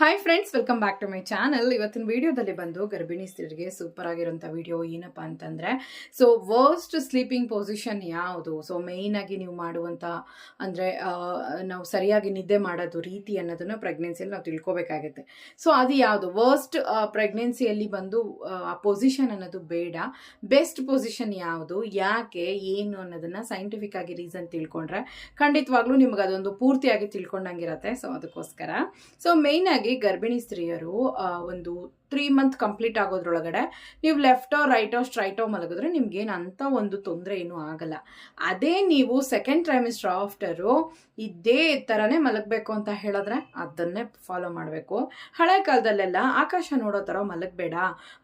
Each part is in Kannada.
Hi friends welcome back to my channel ಇವತ್ತಿನ ವಿಡಿಯೋದಲ್ಲಿ ಬಂದು ಗರ್ಭಿಣಿ ಸ್ತ್ರೀರಿಗೆ ಸೂಪರ್ ಆಗಿರುವಂಥ ವಿಡಿಯೋ ಏನಪ್ಪ ಅಂತಂದರೆ ಸೊ ವರ್ಸ್ಟ್ ಸ್ಲೀಪಿಂಗ್ ಪೊಸಿಷನ್ ಯಾವುದು? ಸೊ ಆಗಿ ನೀವು ಮಾಡುವಂಥ ಅಂದರೆ ನಾವು ಸರಿಯಾಗಿ ನಿದ್ದೆ ಮಾಡೋದು ರೀತಿ ಅನ್ನೋದನ್ನು ಪ್ರೆಗ್ನೆನ್ಸಿಯಲ್ಲಿ ನಾವು ತಿಳ್ಕೊಬೇಕಾಗುತ್ತೆ. ಸೊ ಅದು ಯಾವುದು? ವರ್ಸ್ಟ್ ಪ್ರೆಗ್ನೆನ್ಸಿಯಲ್ಲಿ ಬಂದು, ಆ ಪೊಸಿಷನ್ ಅನ್ನೋದು ಬೇಡ. ಬೆಸ್ಟ್ ಪೊಸಿಷನ್ ಯಾವುದು? ಯಾಕೆ? ಏನು ಅನ್ನೋದನ್ನು ಸೈಂಟಿಫಿಕ್ ಆಗಿ ರೀಸನ್ ತಿಳ್ಕೊಂಡ್ರೆ ಖಂಡಿತವಾಗ್ಲೂ ನಿಮ್ಗೆ ಅದೊಂದು ಪೂರ್ತಿಯಾಗಿ ತಿಳ್ಕೊಂಡಂಗಿರತ್ತೆ. ಸೊ ಅದಕ್ಕೋಸ್ಕರ. ಸೊ ಆಗಿ ಗರ್ಭಿಣಿ ಸ್ತ್ರೀಯರು ಒಂದು ತ್ರೀ ಮಂತ್ ಕಂಪ್ಲೀಟ್ ಆಗೋದ್ರೊಳಗಡೆ, ನೀವು ಲೆಫ್ಟೋ ರೈಟೋ ಸ್ಟ್ರೈಟೋ ಮಲಗಿದ್ರೆ ನಿಮ್ಗೇನು ಅಂತ ಒಂದು ತೊಂದರೆ ಏನೂ ಆಗಲ್ಲ. ಅದೇ ನೀವು ಸೆಕೆಂಡ್ ಟ್ರೈಮಿಸ್ಟರ್ ಆಫ್ಟರು ಇದೇ ಥರನೇ ಮಲಗಬೇಕು ಅಂತ ಹೇಳಿದ್ರೆ ಅದನ್ನೇ ಫಾಲೋ ಮಾಡಬೇಕು. ಹಳೆ ಕಾಲದಲ್ಲೆಲ್ಲ ಆಕಾಶ ನೋಡೋ ಥರ ಮಲಗಬೇಡ.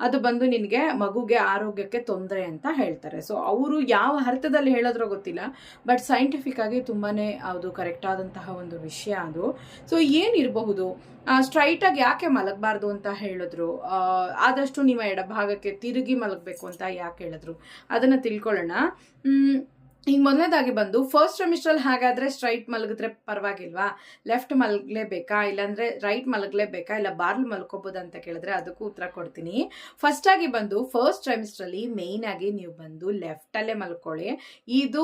ಅದು ಬಂದು ನಿನಗೆ ಮಗುಗೆ ಆರೋಗ್ಯಕ್ಕೆ ತೊಂದರೆ ಅಂತ ಹೇಳ್ತಾರೆ. ಸೊ ಅವರು ಯಾವ ಅರ್ಥದಲ್ಲಿ ಹೇಳಿದ್ರೋ ಗೊತ್ತಿಲ್ಲ ಬಟ್ ಸೈಂಟಿಫಿಕ್ ಆಗಿ ತುಂಬಾ ಅದು ಕರೆಕ್ಟ್ ಆದಂತಹ ಒಂದು ವಿಷಯ ಅದು. ಸೊ ಏನಿರಬಹುದು? ಸ್ಟ್ರೈಟಾಗಿ ಯಾಕೆ ಮಲಗಬಾರ್ದು ಅಂತ ಹೇಳಿದ್ರು? ಆದಷ್ಟು ನಿಮ್ಮ ಎಡಭಾಗಕ್ಕೆ ತಿರುಗಿ ಮಲಗಬೇಕು ಅಂತ ಯಾಕೆ ಹೇಳಿದ್ರು? ಅದನ್ನು ತಿಳ್ಕೊಳ್ಳೋಣ. ಈಗ ಮೊದಲನೇದಾಗಿ ಬಂದು ಫಸ್ಟ್ ಸೆಮಿಸ್ಟ್ರಲ್ಲಿ ಹಾಗಾದರೆ ಸ್ಟ್ರೈಟ್ ಮಲಗಿದ್ರೆ ಪರವಾಗಿಲ್ವಾ? ಲೆಫ್ಟ್ ಮಲಗಲೇಬೇಕಾ? ಇಲ್ಲಾಂದರೆ ರೈಟ್ ಮಲಗಲೇಬೇಕಾ? ಇಲ್ಲ ಬಾರ್ಲ್ ಮಲ್ಕೋಬೋದು ಅಂತ ಕೇಳಿದ್ರೆ ಅದಕ್ಕೂ ಉತ್ತರ ಕೊಡ್ತೀನಿ. ಫಸ್ಟಾಗಿ ಬಂದು ಫಸ್ಟ್ ಸೆಮಿಸ್ಟ್ರಲ್ಲಿ ಮೇಯ್ನಾಗಿ ನೀವು ಬಂದು ಲೆಫ್ಟಲ್ಲೇ ಮಲ್ಕೊಳ್ಳಿ. ಇದು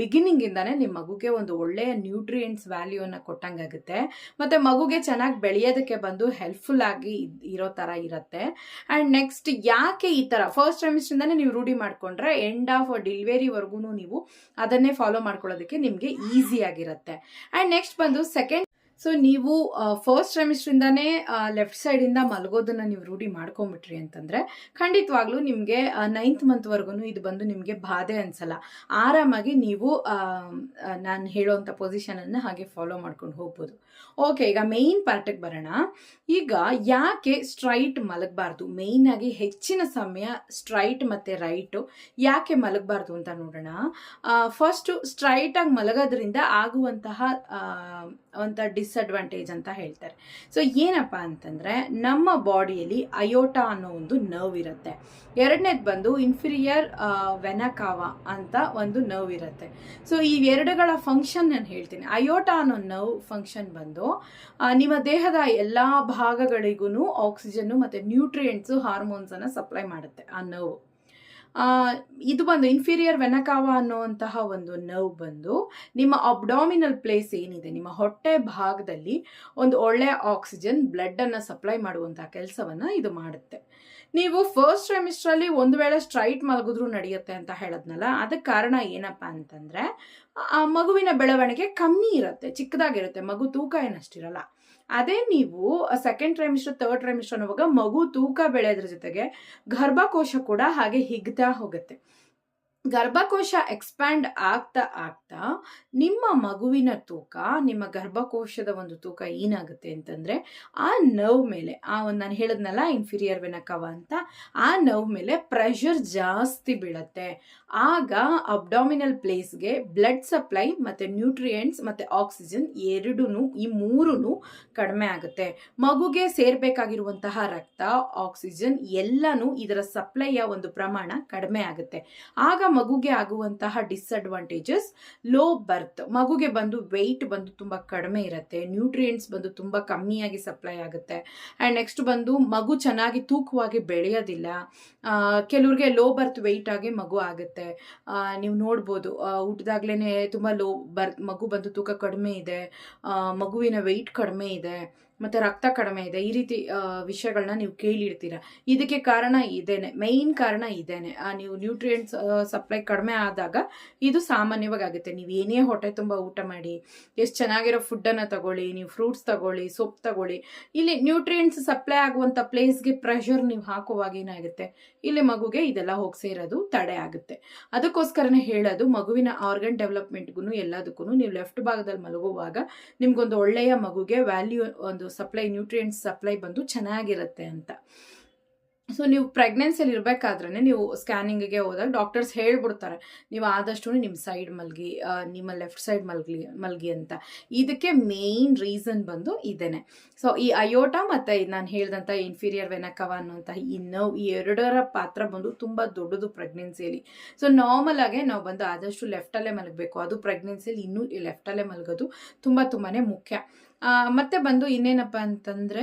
ಬಿಗಿನಿಂಗಿಂದಾನೇ ನಿಮ್ಮ ಮಗುಗೆ ಒಂದು ಒಳ್ಳೆಯ ನ್ಯೂಟ್ರಿಯೆಂಟ್ಸ್ ವ್ಯಾಲ್ಯೂನ ಕೊಟ್ಟಂಗಾಗುತ್ತೆ. ಮತ್ತು ಮಗುಗೆ ಚೆನ್ನಾಗಿ ಬೆಳೆಯೋದಕ್ಕೆ ಬಂದು ಹೆಲ್ಪ್ಫುಲ್ ಆಗಿ ಇರೋ ಥರ ಇರುತ್ತೆ. ಆ್ಯಂಡ್ ನೆಕ್ಸ್ಟ್ ಯಾಕೆ ಈ ಥರ ಫಸ್ಟ್ ಸೆಮಿಸ್ಟ್ರಿಂದನೇ ನೀವು ರೂಢಿ ಮಾಡಿಕೊಂಡ್ರೆ ಎಂಡ್ ಆಫ್ ಡೆಲಿವರಿವರೆಗೂ ನೀವು ಅದನ್ನೇ ಫಾಲೋ ಮಾಡ್ಕೊಳ್ಳೋದಕ್ಕೆ ನಿಮಗೆ ಈಸಿ ಆಗಿರುತ್ತೆ. ಆ್ಯಂಡ್ ನೆಕ್ಸ್ಟ್ ಬಂದು ಸೆಕೆಂಡ್ ಸೊ ನೀವು ಫಸ್ಟ್ ಟ್ರೈಮಿಸ್ಟ್ರಿಂದಾನೇ ಲೆಫ್ಟ್ ಸೈಡಿಂದ ಮಲಗೋದನ್ನು ನೀವು ರೂಢಿ ಮಾಡ್ಕೊಂಬಿಟ್ರಿ ಅಂತಂದರೆ, ಖಂಡಿತವಾಗ್ಲೂ ನಿಮಗೆ ನೈನ್ತ್ ಮಂತ್ವರೆಗೂ ಇದು ಬಂದು ನಿಮಗೆ ಬಾಧೆ ಅನ್ಸಲ್ಲ. ಆರಾಮಾಗಿ ನೀವು ನಾನು ಹೇಳೋವಂಥ ಪೊಸಿಷನನ್ನು ಹಾಗೆ ಫಾಲೋ ಮಾಡ್ಕೊಂಡು ಹೋಗ್ಬೋದು. ಓಕೆ ಈಗ ಮೇಯ್ನ್ ಪಾರ್ಟಿಗೆ ಬರೋಣ. ಈಗ ಯಾಕೆ ಸ್ಟ್ರೈಟ್ ಮಲಗಬಾರ್ದು? ಮೇಯ್ನಾಗಿ ಹೆಚ್ಚಿನ ಸಮಯ ಸ್ಟ್ರೈಟ್ ಮತ್ತು ರೈಟು ಯಾಕೆ ಮಲಗಬಾರ್ದು ಅಂತ ನೋಡೋಣ. ಫಸ್ಟು ಸ್ಟ್ರೈಟಾಗಿ ಮಲಗೋದ್ರಿಂದ ಆಗುವಂತಹ ಒಂಥ ಒಂಥ ಡಿಸ್ಅಡ್ವಾಂಟೇಜ್ ಅಂತ ಹೇಳ್ತಾರೆ. ಸೊ ಏನಪ್ಪ ಅಂತಂದರೆ, ನಮ್ಮ ಬಾಡಿಯಲ್ಲಿ ಅಯೋಟಾ ಅನ್ನೋ ಒಂದು ನರ್ವ್ ಇರುತ್ತೆ. ಎರಡನೇದು ಬಂದು ಇನ್ಫೀರಿಯರ್ ವೆನಕಾವ ಅಂತ ಒಂದು ನರ್ವ್ ಇರುತ್ತೆ. ಸೊ ಈ ಎರಡುಗಳ ಫಂಕ್ಷನ್ ನಾನು ಹೇಳ್ತೀನಿ. ಅಯೋಟಾ ಅನ್ನೋ ನರ್ವ್ ಫಂಕ್ಷನ್ ಬಂದು ನಿಮ್ಮ ದೇಹದ ಎಲ್ಲ ಭಾಗಗಳಿಗೂ ಆಕ್ಸಿಜನ್ನು ಮತ್ತು ನ್ಯೂಟ್ರಿಯೆಂಟ್ಸು ಹಾರ್ಮೋನ್ಸನ್ನು ಸಪ್ಲೈ ಮಾಡುತ್ತೆ ಆ ನರ್ವ್ ಇದು ಬಂದು ಇನ್ಫೀರಿಯರ್ ವೆನಕಾವ ಅನ್ನುವಂತಹ ಒಂದು ನರ್ವ್ ಬಂದು ನಿಮ್ಮ ಅಬ್ಡಾಮಿನಲ್ ಪ್ಲೇಸ್ ಏನಿದೆ, ನಿಮ್ಮ ಹೊಟ್ಟೆ ಭಾಗದಲ್ಲಿ ಒಂದು ಒಳ್ಳೆಯ ಆಕ್ಸಿಜನ್ ಬ್ಲಡ್ಡನ್ನು ಸಪ್ಲೈ ಮಾಡುವಂತಹ ಕೆಲಸವನ್ನು ಇದು ಮಾಡುತ್ತೆ. ನೀವು ಫಸ್ಟ್ ಟ್ರೈಮಿಸ್ಟ್ರಲ್ಲಿ ಒಂದು ವೇಳೆ ಸ್ಟ್ರೈಟ್ ಮಲಗಿದ್ರು ನಡೆಯುತ್ತೆ ಅಂತ ಹೇಳದ್ನಲ್ಲ, ಅದಕ್ಕೆ ಕಾರಣ ಏನಪ್ಪ ಅಂತಂದರೆ ಮಗುವಿನ ಬೆಳವಣಿಗೆ ಕಮ್ಮಿ ಇರುತ್ತೆ, ಚಿಕ್ಕದಾಗಿರುತ್ತೆ, ಮಗು ತೂಕ ಏನಷ್ಟಿರಲ್ಲ. ಅದೇ ನೀವು ಸೆಕೆಂಡ್ ಟ್ರೈಮಿಸ್ಟರ್ ಥರ್ಡ್ ಟ್ರೈಮಿಸ್ಟರ್ ಅನ್ನುವಾಗ ಮಗು ತೂಕ ಬೆಳೆಯೋದ್ರ ಜೊತೆಗೆ ಗರ್ಭಕೋಶ ಕೂಡ ಹಾಗೆ ಹಿಗ್ತಾ ಹೋಗುತ್ತೆ. ಗರ್ಭಕೋಶ ಎಕ್ಸ್ಪ್ಯಾಂಡ್ ಆಗ್ತಾ ಆಗ್ತಾ ನಿಮ್ಮ ಮಗುವಿನ ತೂಕ, ನಿಮ್ಮ ಗರ್ಭಕೋಶದ ಒಂದು ತೂಕ ಏನಾಗುತ್ತೆ ಅಂತಂದರೆ ಆ ನರ್ವ್ ಮೇಲೆ, ಆ ಒಂದು ನಾನು ಹೇಳಿದ್ನಲ್ಲ ಇನ್ಫೀರಿಯರ್ ವೆನಕವ ಅಂತ, ಆ ನರ್ವ್ ಮೇಲೆ ಪ್ರೆಷರ್ ಜಾಸ್ತಿ ಬೀಳತ್ತೆ. ಆಗ ಅಬ್ಡಾಮಿನಲ್ ಪ್ಲೇಸ್ಗೆ ಬ್ಲಡ್ ಸಪ್ಲೈ ಮತ್ತು ನ್ಯೂಟ್ರಿಯೆಂಟ್ಸ್ ಮತ್ತು ಆಕ್ಸಿಜನ್ ಎರಡೂ ಈ ಮೂರೂ ಕಡಿಮೆ ಆಗುತ್ತೆ. ಮಗುಗೆ ಸೇರಬೇಕಾಗಿರುವಂತಹ ರಕ್ತ ಆಕ್ಸಿಜನ್ ಎಲ್ಲನೂ ಇದರ ಸಪ್ಲೈಯ ಒಂದು ಪ್ರಮಾಣ ಕಡಿಮೆ ಆಗುತ್ತೆ. ಆಗ ಮಗುಗೆ ಆಗುವಂತಹ ಡಿಸ್ಅಡ್ವಾಂಟೇಜಸ್ ಲೋ ಬರ್ತ್ ಮಗುಗೆ ಬಂದು ವೆಯ್ಟ್ ಬಂದು ತುಂಬ ಕಡಿಮೆ ಇರುತ್ತೆ ನ್ಯೂಟ್ರಿಯೆಂಟ್ಸ್ ಬಂದು ತುಂಬ ಕಮ್ಮಿಯಾಗಿ ಸಪ್ಲೈ ಆಗುತ್ತೆ. ಆ್ಯಂಡ್ ನೆಕ್ಸ್ಟ್ ಬಂದು ಮಗು ಚೆನ್ನಾಗಿ ತೂಕವಾಗಿ ಬೆಳೆಯೋದಿಲ್ಲ. ಕೆಲವ್ರಿಗೆ ಲೋ ಬರ್ತ್ ವೆಯ್ಟ್ ಆಗಿ ಮಗು ಆಗುತ್ತೆ. ನೀವು ನೋಡ್ಬೋದು ಹುಟ್ಟಿದಾಗ್ಲೇ ತುಂಬ ಲೋ ಬರ್ತ್ ಮಗು ಬಂದು ತೂಕ ಕಡಿಮೆ ಇದೆ ಮಗುವಿನ ವೆಯ್ಟ್ ಕಡಿಮೆ ಇದೆ. ಮತ್ತು ರಕ್ತ ಕಡಿಮೆ ಇದೆ, ಈ ರೀತಿ ವಿಷಯಗಳನ್ನ ನೀವು ಕೇಳಿರ್ತೀರ. ಇದಕ್ಕೆ ಕಾರಣ ಇದೇನೆ ಮೈನ್ ಕಾರಣ ಇದೇನೆ. ನೀವು ನ್ಯೂಟ್ರಿಯೆಂಟ್ಸ್ ಸಪ್ಲೈ ಕಡಿಮೆ ಆದಾಗ ಇದು ಸಾಮಾನ್ಯವಾಗಿ ಆಗುತ್ತೆ ನೀವು ಏನೇ ಹೊಟ್ಟೆ ತುಂಬ ಊಟ ಮಾಡಿ, ಎಷ್ಟು ಚೆನ್ನಾಗಿರೋ ಫುಡ್ಡನ್ನು ತಗೊಳ್ಳಿ, ನೀವು ಫ್ರೂಟ್ಸ್ ತಗೊಳ್ಳಿ ಸೊಪ್ಪು ತಗೊಳ್ಳಿ, ಇಲ್ಲಿ ನ್ಯೂಟ್ರಿಯೆಂಟ್ಸ್ ಸಪ್ಲೈ ಆಗುವಂಥ ಪ್ಲೇಸ್ಗೆ ಪ್ರೆಷರ್ ನೀವು ಹಾಕುವಾಗ ಏನಾಗುತ್ತೆ? ಇಲ್ಲಿ ಮಗುಗೆ ಇದೆಲ್ಲ ಹೋಗಿ ಸೇರೋದು ತಡೆ ಆಗುತ್ತೆ. ಅದಕ್ಕೋಸ್ಕರನೇ ಹೇಳೋದು, ಮಗುವಿನ ಆರ್ಗನ್ ಡೆವಲಪ್ಮೆಂಟ್ಗೂ ಎಲ್ಲದಕ್ಕೂ ನೀವು ಲೆಫ್ಟ್ ಭಾಗದಲ್ಲಿ ಮಲಗುವಾಗ ನಿಮ್ಗೊಂದು ಒಳ್ಳೆಯ ಮಗುಗೆ ವ್ಯಾಲ್ಯೂ ಒಂದು ಸಪ್ಲೈ ನ್ಯೂಟ್ರಿಯೆಂಟ್ಸ್ ಸಪ್ಲೈ ಬಂದು ಚೆನ್ನಾಗಿರುತ್ತೆ ಅಂತ. ಸೊ ನೀವು ಪ್ರೆಗ್ನೆನ್ಸಿಯಲ್ಲಿ ಇರಬೇಕಾದ್ರೆ ನೀವು ಸ್ಕ್ಯಾನಿಂಗಿಗೆ ಹೋದಾಗ ಡಾಕ್ಟರ್ಸ್ ಹೇಳ್ಬಿಡ್ತಾರೆ, ನೀವು ಆದಷ್ಟು ನಿಮ್ಮ ಸೈಡ್ ಮಲಗಿ ನಿಮ್ಮ ಲೆಫ್ಟ್ ಸೈಡ್ ಮಲಗಿ ಮಲಗಿ ಅಂತ. ಇದಕ್ಕೆ ಮೇಯ್ನ್ ರೀಸನ್ ಬಂದು ಇದೇನೆ. ಸೊ ಈ ಅಯೋಟಾ ಮತ್ತು ನಾನು ಹೇಳಿದಂಥ ಇನ್ಫೀರಿಯರ್ ವೆನಕವ ಅನ್ನುವಂಥ ಈ ನೋವು ಈ ಎರಡರ ಪಾತ್ರ ಬಂದು ತುಂಬ ದೊಡ್ಡದು ಪ್ರೆಗ್ನೆನ್ಸಿಯಲ್ಲಿ ಸೊ ನಾರ್ಮಲ್ ಆಗಿ ನಾವು ಬಂದು ಆದಷ್ಟು ಲೆಫ್ಟಲ್ಲೇ ಮಲಗಬೇಕು. ಅದು ಪ್ರೆಗ್ನೆನ್ಸಿಯಲ್ಲಿ ಇನ್ನೂ ಲೆಫ್ಟಲ್ಲೇ ಮಲಗೋದು ತುಂಬ ತುಂಬಾ ಮುಖ್ಯ. ಮತ್ತೆ ಬಂದು ಇನ್ನೇನಪ್ಪ ಅಂತಂದರೆ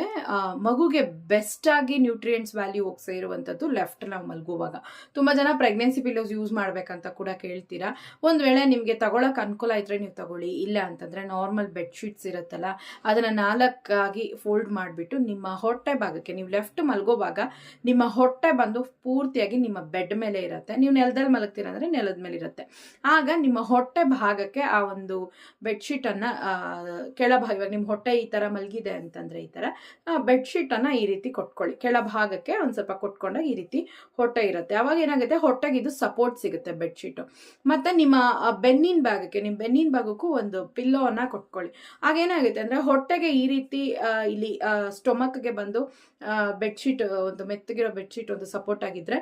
ಮಗುಗೆ ಬೆಸ್ಟಾಗಿ ನ್ಯೂಟ್ರಿಯೆಂಟ್ಸ್ ವ್ಯಾಲ್ಯೂ ಹೋಗ್ಸೇ ಇರುವಂಥದ್ದು ಲೆಫ್ಟ್ ನಾವು ಮಲಗುವಾಗ. ತುಂಬ ಜನ ಪ್ರೆಗ್ನೆನ್ಸಿ ಪಿಲೋಸ್ ಯೂಸ್ ಮಾಡ್ಬೇಕಂತ ಕೂಡ ಕೇಳ್ತೀರಾ. ಒಂದು ವೇಳೆ ನಿಮಗೆ ತಗೊಳಕ್ಕೆ ಅನುಕೂಲ ಇದ್ದರೆ ನೀವು ತಗೊಳ್ಳಿ. ಇಲ್ಲ ಅಂತಂದರೆ ನಾರ್ಮಲ್ ಬೆಡ್ಶೀಟ್ಸ್ ಇರುತ್ತಲ್ಲ, ಅದನ್ನು ನಾಲ್ಕಾಗಿ ಫೋಲ್ಡ್ ಮಾಡಿಬಿಟ್ಟು ನಿಮ್ಮ ಹೊಟ್ಟೆ ಭಾಗಕ್ಕೆ, ನೀವು ಲೆಫ್ಟ್ ಮಲಗೋವಾಗ ನಿಮ್ಮ ಹೊಟ್ಟೆ ಬಂದು ಪೂರ್ತಿಯಾಗಿ ನಿಮ್ಮ ಬೆಡ್ ಮೇಲೆ ಇರುತ್ತೆ. ನೀವು ನೆಲದಲ್ಲಿ ಮಲಗ್ತೀರ ಅಂದ್ರೆ ನೆಲದ ಮೇಲೆ ಇರುತ್ತೆ. ಆಗ ನಿಮ್ಮ ಹೊಟ್ಟೆ ಭಾಗಕ್ಕೆ ಆ ಒಂದು ಬೆಡ್ಶೀಟನ್ನು ಕೆಳಭಾಗ ಇವಾಗ ನಿಮ್ಮ ಹೊಟ್ಟೆ ಈ ಥರ ಮಲಗಿದೆ ಅಂತಂದರೆ ಈ ಥರ ಬೆಡ್ಶೀಟನ್ನು ಈ ರೀತಿ ಕೊಟ್ಕೊಳ್ಳಿ. ಕೆಳಭಾಗಕ್ಕೆ ಒಂದು ಸ್ವಲ್ಪ ಕೊಟ್ಕೊಂಡಾಗ ಈ ರೀತಿ ಹೊಟ್ಟೆ ಇರುತ್ತೆ. ಅವಾಗ ಏನಾಗುತ್ತೆ? ಹೊಟ್ಟೆಗೆ ಇದು ಸಪೋರ್ಟ್ ಸಿಗುತ್ತೆ ಬೆಡ್ಶೀಟು ಮತ್ತು ನಿಮ್ಮ ಬೆನ್ನಿನ ಭಾಗಕ್ಕೆ ನಿಮ್ಮ ಬೆನ್ನಿನ ಭಾಗಕ್ಕೂ ಒಂದು ಪಿಲ್ಲೋವನ್ನು ಕೊಟ್ಕೊಳ್ಳಿ. ಆಗೇನಾಗುತ್ತೆ ಅಂದರೆ ಹೊಟ್ಟೆಗೆ ಈ ರೀತಿ ಇಲ್ಲಿ ಸ್ಟೊಮಕ್ಗೆ ಬಂದು ಬೆಡ್ಶೀಟ್ ಒಂದು ಮೆತ್ತಗಿರೋ ಬೆಡ್ಶೀಟ್ ಒಂದು ಸಪೋರ್ಟ್ ಆಗಿದ್ದರೆ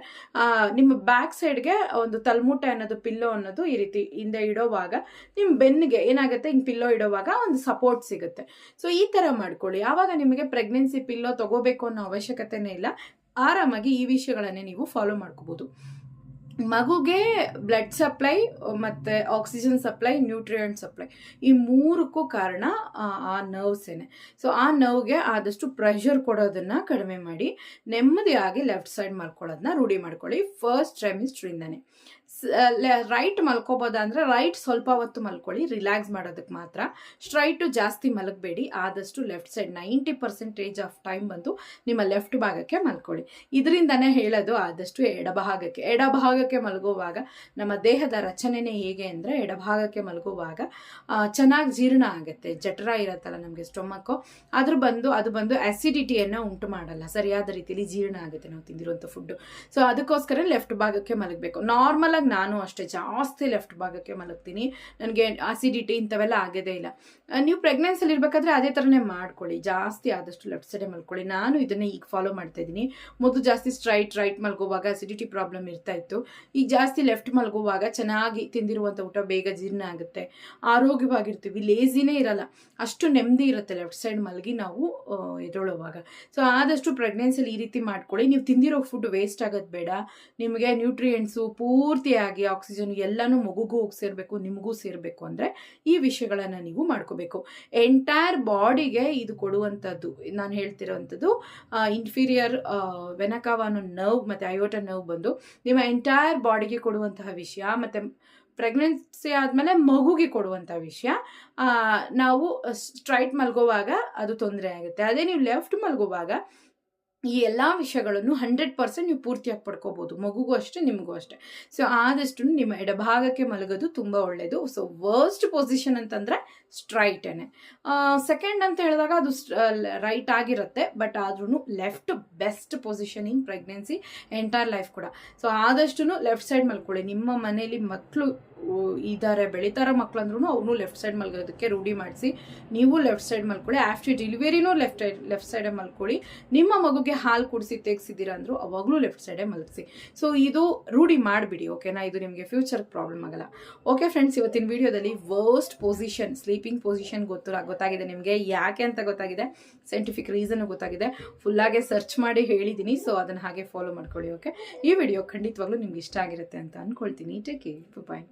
ನಿಮ್ಮ ಬ್ಯಾಕ್ ಸೈಡ್ಗೆ ಒಂದು ತಲ್ಮೂಟೆ ಅನ್ನೋದು ಪಿಲ್ಲೋ ಅನ್ನೋದು ಈ ರೀತಿ ಹಿಂದೆ ಇಡೋವಾಗ ನಿಮ್ಮ ಬೆನ್ನಿಗೆ ಏನಾಗುತ್ತೆ? ಹಿಂಗೆ ಪಿಲ್ಲೋ ಇಡೋವಾಗ ಒಂದು ಸಪೋರ್ಟ್ ಸಿಗುತ್ತೆ. ಸೊ ಈ ಥರ ಮಾಡ್ಕೊಳ್ಳಿ. ಆವಾಗ ನಿಮಗೆ ಪ್ರೆಗ್ನೆನ್ಸಿ ಪಿಲ್ಲೋ ತಗೋಬೇಕು ಅನ್ನೋ ಅವಶ್ಯಕತೆನೇ ಇಲ್ಲ. ಆರಾಮಾಗಿ ಈ ವಿಷಯಗಳನ್ನೇ ನೀವು ಫಾಲೋ ಮಾಡ್ಕೋಬೋದು. ಮಗುಗೆ ಬ್ಲಡ್ ಸಪ್ಲೈ ಮತ್ತು ಆಕ್ಸಿಜನ್ ಸಪ್ಲೈ ನ್ಯೂಟ್ರಿಯೆಂಟ್ ಸಪ್ಲೈ ಈ ಮೂರಕ್ಕೂ ಕಾರಣ ಆ, ನರ್ವ್ಸೇನೆ ಸೊ ಆ ನರ್ವ್ಗೆ ಆದಷ್ಟು ಪ್ರೆಷರ್ ಕೊಡೋದನ್ನು ಕಡಿಮೆ ಮಾಡಿ ನೆಮ್ಮದಿಯಾಗಿ ಲೆಫ್ಟ್ ಸೈಡ್ ಮಲ್ಕೊಳ್ಳೋದನ್ನ ರೂಢಿ ಮಾಡ್ಕೊಳ್ಳಿ. ಫಸ್ಟ್ ಟ್ರೈಮಿಸ್ಟ್ರಿಂದನೇ ರೈಟ್ ಮಲ್ಕೋಬೋದ ಅಂದರೆ ರೈಟ್ ಸ್ವಲ್ಪ ಹೊತ್ತು ಮಲ್ಕೊಳ್ಳಿ ರಿಲ್ಯಾಕ್ಸ್ ಮಾಡೋದಕ್ಕೆ ಮಾತ್ರ. ಸ್ಟ್ರೈಟು ಜಾಸ್ತಿ ಮಲಗಬೇಡಿ ಆದಷ್ಟು left side ninety percentage of time ಬಂದು ನಿಮ್ಮ ಲೆಫ್ಟ್ ಭಾಗಕ್ಕೆ ಮಲ್ಕೊಳ್ಳಿ. ಇದರಿಂದನೇ ಹೇಳೋದು ಆದಷ್ಟು ಎಡಭಾಗಕ್ಕೆ. ಎಡಭಾಗಕ್ಕೆ ಮಲಗುವಾಗ, ನಮ್ಮ ದೇಹದ ರಚನೆನೇ ಹೇಗೆ ಅಂದರೆ ಎಡಭಾಗಕ್ಕೆ ಮಲಗುವಾಗ ಚೆನ್ನಾಗಿ ಜೀರ್ಣ ಆಗುತ್ತೆ. ಜಠರ ಇರುತ್ತಲ್ಲ ನಮಗೆ ಸ್ಟೊಮಕ್ಕು ಅದ್ರ ಬಂದು, ಅದು ಬಂದು ಆ್ಯಸಿಡಿಟಿಯನ್ನು ಉಂಟು ಮಾಡಲ್ಲ. ಸರಿಯಾದ ರೀತಿಯಲ್ಲಿ ಜೀರ್ಣ ಆಗುತ್ತೆ ನಾವು ತಿಂದಿರುವಂಥ ಫುಡ್ಡು ಸೊ ಅದಕ್ಕೋಸ್ಕರ ಲೆಫ್ಟ್ ಭಾಗಕ್ಕೆ ಮಲಗಬೇಕು. ನಾರ್ಮಲಾಗಿ ನಾನು ಅಷ್ಟೇ ಜಾಸ್ತಿ ಲೆಫ್ಟ್ ಭಾಗಕ್ಕೆ ಮಲಗ್ತೀನಿ. ನನಗೆ ಆಸಿಡಿಟಿ ಇಂಥವೆಲ್ಲ ಆಗೋದೇ ಇಲ್ಲ. ನೀವು ಪ್ರೆಗ್ನೆನ್ಸಲ್ಲಿ ಇರಬೇಕಾದ್ರೆ ಅದೇ ಥರನೇ ಮಾಡ್ಕೊಳ್ಳಿ. ಜಾಸ್ತಿ ಆದಷ್ಟು ಲೆಫ್ಟ್ ಸೈಡೇ ಮಲ್ಕೊಳ್ಳಿ. ನಾನು ಇದನ್ನೇ ಈಗ ಫಾಲೋ ಮಾಡ್ತಾ ಇದ್ದೀನಿ. ಮೊದಲು ಜಾಸ್ತಿ ಸ್ಟ್ರೈಟ್ ರೈಟ್ ಮಲ್ಗುವಾಗ ಅಸಿಡಿಟಿ ಪ್ರಾಬ್ಲಮ್ ಇರ್ತಾ ಇತ್ತು. ಈಗ ಜಾಸ್ತಿ ಲೆಫ್ಟ್ ಮಲಗುವಾಗ ಚೆನ್ನಾಗಿ ತಿಂದಿರುವಂಥ ಊಟ ಬೇಗ ಜೀರ್ಣ ಆಗುತ್ತೆ. ಆರೋಗ್ಯವಾಗಿರ್ತೀವಿ ಲೇಸಿನೇ ಇರಲ್ಲ. ಅಷ್ಟು ನೆಮ್ಮದಿ ಇರುತ್ತೆ ಲೆಫ್ಟ್ ಸೈಡ್ ಮಲಗಿ ನಾವು ಎದೊಳುವಾಗ ಸೊ ಆದಷ್ಟು ಪ್ರೆಗ್ನೆನ್ಸಿಲಿ ಈ ರೀತಿ ಮಾಡ್ಕೊಳ್ಳಿ. ನೀವು ತಿಂದಿರೋ ಫುಡ್ ವೇಸ್ಟ್ ಆಗೋದು ಬೇಡ. ನಿಮಗೆ ನ್ಯೂಟ್ರಿಯೆಂಟ್ಸು ಪೂರ್ತಿಯಾಗಿ ಆಕ್ಸಿಜನ್ ಎಲ್ಲನೂ ಮಗುಗೂ ಹೋಗಿ ಸೇರಬೇಕು, ನಿಮಗೂ ಸೇರಬೇಕು ಅಂದರೆ ಈ ವಿಷಯಗಳನ್ನು ನೀವು ಮಾಡ್ಕೋಬೇಕು. ಎಂಟೈರ್ ಬಾಡಿಗೆ ಇದು ಕೊಡುವಂಥದ್ದು, ನಾನು ಹೇಳ್ತಿರೋವಂಥದ್ದು ಇನ್ಫೀರಿಯರ್ ವೆನಕಾವ ಅನ್ನೋ ನರ್ವ್ ಮತ್ತು ಅಯೋಟ ನರ್ವ್ ಬಂದು ನಿಮ್ಮ ಎಂಟೈರ್ ಬಾಡಿಗೆ ಕೊಡುವಂತಹ ವಿಷಯ, ಮತ್ತು ಪ್ರೆಗ್ನೆನ್ಸಿ ಆದಮೇಲೆ ಮಗುಗೆ ಕೊಡುವಂಥ ವಿಷಯ ನಾವು ಸ್ಟ್ರೈಟ್ ಮಲ್ಗೋವಾಗ ಅದು ತೊಂದರೆ ಆಗುತ್ತೆ. ಅದೇ ನೀವು ಲೆಫ್ಟ್ ಮಲ್ಗೋವಾಗ ಈ ಎಲ್ಲ ವಿಷಯಗಳನ್ನು ಹಂಡ್ರೆಡ್ ಪರ್ಸೆಂಟ್ ನೀವು ಪೂರ್ತಿಯಾಗಿ ಪಡ್ಕೋಬೋದು. ಮಗುಗೂ ಅಷ್ಟೇ, ನಿಮಗೂ ಅಷ್ಟೇ. ಸೊ ಆದಷ್ಟು ನಿಮ್ಮ ಎಡಭಾಗಕ್ಕೆ ಮಲಗೋದು ತುಂಬ ಒಳ್ಳೆಯದು ಸೊ ವರ್ಸ್ಟ್ ಪೊಸಿಷನ್ ಅಂತಂದರೆ ಸ್ಟ್ರೈಟೇನೆ ಸೆಕೆಂಡ್ ಅಂತ ಹೇಳಿದಾಗ ಅದು ರೈಟ್ ಆಗಿರುತ್ತೆ ಬಟ್ ಆದ್ರೂ left best position in pregnancy entire life ಕೂಡ. ಸೊ ಆದಷ್ಟು ಲೆಫ್ಟ್ ಸೈಡ್ ಮಲ್ಕೊಳ್ಳಿ. ನಿಮ್ಮ ಮನೇಲಿ ಮಕ್ಕಳು ಇದ್ದಾರೆ ಬೆಳಿತಾರ ಮಕ್ಕಳಂದ್ರೂ ಅವ್ರನ್ನೂ ಲೆಫ್ಟ್ ಸೈಡ್ ಮಲ್ಗೋದಕ್ಕೆ ರೂಢಿ ಮಾಡಿಸಿ. ನೀವು ಲೆಫ್ಟ್ ಸೈಡ್ ಮಲ್ಕೊಳ್ಳಿ. ಆಫ್ಟರ್ ಡೆಲಿವರಿನೂ ಲೆಫ್ಟ್ ಸೈಡ್ ಲೆಫ್ಟ್ ಸೈಡೇ ಮಲ್ಕೊಳ್ಳಿ. ನಿಮ್ಮ ಮಗುಗೆ ಹಾಲು ಕುಡಿಸಿ ತೆಗ್ಸಿದ್ದೀರಾ ಅಂದರೂ ಅವಾಗಲೂ ಲೆಫ್ಟ್ ಸೈಡೇ ಮಲಗಿಸಿ. ಸೊ ಇದು ರೂಢಿ ಮಾಡಿಬಿಡಿ ಓಕೆನಾ ಇದು ನಿಮಗೆ ಫ್ಯೂಚರ್ ಪ್ರಾಬ್ಲಮ್ ಆಗಲ್ಲ. ಓಕೆ ಫ್ರೆಂಡ್ಸ್ ಇವತ್ತಿನ ವಿಡಿಯೋದಲ್ಲಿ ವರ್ಸ್ಟ್ ಪೊಸಿಷನ್ ಸ್ಲೀಪಿಂಗ್ ಪೊಸಿಷನ್ ಗೊತ್ತು ಗೊತ್ತಾಗಿದೆ ನಿಮಗೆ. ಯಾಕೆ ಅಂತ ಗೊತ್ತಾಗಿದೆ? ಸೈಂಟಿಫಿಕ್ ರೀಸನ್ ಗೊತ್ತಾಗಿದೆ. ಫುಲ್ಲಾಗೆ ಸರ್ಚ್ ಮಾಡಿ ಹೇಳಿದ್ದೀನಿ ಸೊ ಅದನ್ನು ಹಾಗೆ ಫಾಲೋ ಮಾಡ್ಕೊಳ್ಳಿ ಓಕೆ ಈ ವಿಡಿಯೋ ಖಂಡಿತವಾಗ್ಲೂ ನಿಮ್ಗೆ ಇಷ್ಟ ಆಗಿರುತ್ತೆ ಅಂತ ಅಂದ್ಕೊಳ್ತೀನಿ ಟೇಕ್ ಕೇರ್ ಬಾಯ್